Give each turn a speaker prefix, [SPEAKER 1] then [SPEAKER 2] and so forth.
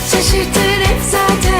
[SPEAKER 1] Hayat şaşırtır zaten.